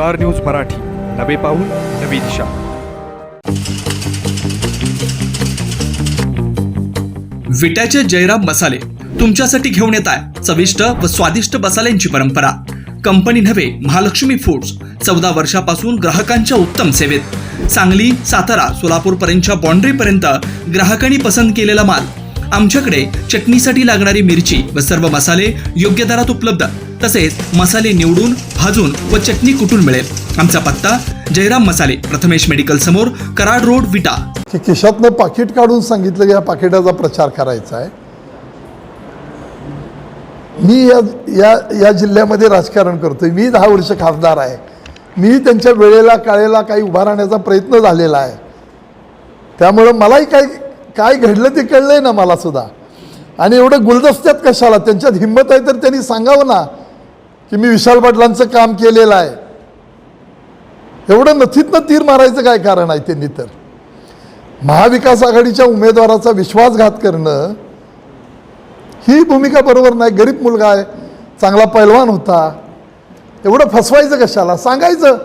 Star news Marathi. नवे पाऊल नवी दिशा. विट्याचे जयराम मसाले तुमच्यासाठी घेऊन येत आहे. चविष्ट व स्वादिष्ट मसाल्यांची परंपरा. कंपनी नव्हे महालक्ष्मी फूड्स. चौदा वर्षापासून ग्राहकांच्या उत्तम सेवेत. सांगली सातारा सोलापूर पर्यंतच्या बाँड्री पर्यंत ग्राहकांनी पसंत केलेला माल. आमच्याकडे चटणीसाठी लागणारी मिरची व सर्व मसाले योग्य दरात उपलब्ध. तसेच मसाले निवडून भाजून व चटणी कुटून मिळेल. आमचा पत्ता जयराम मसाले प्रथमेश मेडिकल समोर कराड रोड विटा. की खिशातनं पाकिट काढून सांगितलं की या पाकिटाचा प्रचार करायचा आहे. मी या या या जिल्ह्यामध्ये राजकारण करतोय. मी दहा वर्ष खासदार आहे. मी त्यांच्या वेळेला काळेला काही उभा राहण्याचा प्रयत्न झालेला आहे. त्यामुळं मलाही काय काय घडलं ते कळलंय ना मला सुद्धा. आणि एवढं गुलदस्त्यात कशाला? त्यांच्यात हिंमत आहे तर त्यांनी सांगावं ना. की मी विशाल पाटलांचं काम केलेलं आहे. एवढं नथीतनं तीर मारायचं काय कारण आहे त्यांनी तर? महाविकास आघाडीच्या उमेदवाराचा विश्वासघात करणं ही भूमिका बरोबर नाही. गरीब मुलगा आहे चांगला पैलवान होता. एवढं फसवायचं कशाला? सांगायचं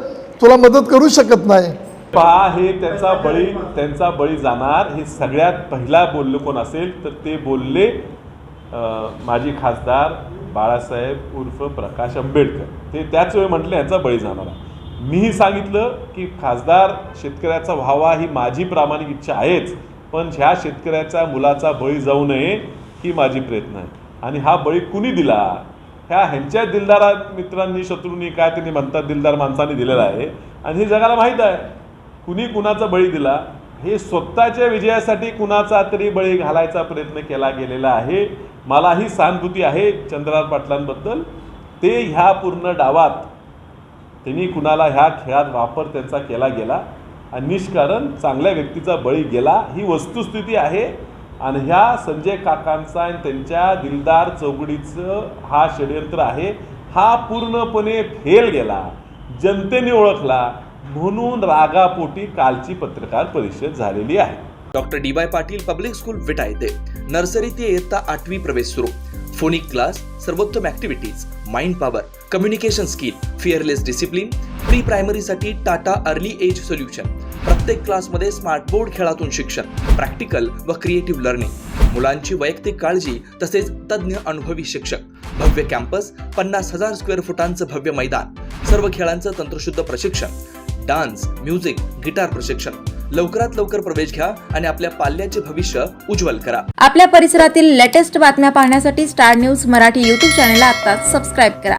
तुला मदत करू शकत नाही. पहा हे त्यांचा बळी त्यांचा बळी जाणार. हे सगळ्यात पहिला बोललं कोण असेल तर ते बोलले माजी खासदार बाळासाहेब उर्फ प्रकाश आंबेडकर. ते त्याच वेळी म्हटले यांचा बळी जाणार. आहे. मीही सांगितलं की खासदार शेतकऱ्याचा व्हावा ही माझी प्रामाणिक इच्छा आहेच पण ह्या शेतकऱ्याच्या मुलाचा बळी जाऊ नये ही माझी प्रयत्न आहे. आणि हा बळी कुणी दिला? ह्या ह्यांच्या दिलदारा मित्रांनी शत्रूंनी काय त्यांनी म्हणतात दिलदार माणसांनी दिलेला आहे. आणि हे जगाला माहीत आहे. कुणी कुणाचा बळी दिला? हे स्वतःच्या विजयासाठी कुणाचा तरी बळी घालायचा प्रयत्न केला गेलेला आहे. मला ही सहानुभूती आहे चंद्रनाथ पाटलांबद्दल. ते ह्या पूर्ण डावात त्यांनी कुणाला ह्या खेळात वापर त्यांचा केला गेला. आणि निष्कारण चांगल्या व्यक्तीचा बळी गेला. ही वस्तुस्थिती आहे. आणि ह्या संजय काकांचा आणि त्यांच्या दिलदार चौकडीचं हा षडयंत्र आहे. हा पूर्णपणे फेल गेला. जनतेने ओळखला. म्हणून रागापोटी कालची पत्रकार परिषद झालेली आहे. Doctor D Y Patil public school Vita येथे. नर्सरी ते इयत्ता आठवी प्रवेश सुरू. फोनिक क्लास सर्वोत्तम activities mind power communication skill fearless discipline pre प्रायमरीसाठी Tata early age solution प्रत्येक क्लासमध्ये स्मार्ट बोर्ड खेळातून शिक्षण प्रॅक्टिकल व क्रिएटिव्ह लर्निंग. मुलांची वैयक्तिक काळजी तसेच तज्ज्ञ अनुभवी शिक्षक. भव्य कॅम्पस पन्नास हजार स्क्वेअर फुटांचं भव्य मैदान. सर्व खेळांचं तंत्रशुद्ध प्रशिक्षण. डान्स म्युझिक गिटार प्रशिक्षण. लवकरात लवकर प्रवेश घ्या आणि आपल्या पाल्याचे भविष्य उज्ज्वल करा. आपल्या परिसरातील लेटेस्ट बातम्या पाहण्यासाठी स्टार न्यूज मराठी युट्यूब चॅनलला आता सबस्क्राईब करा.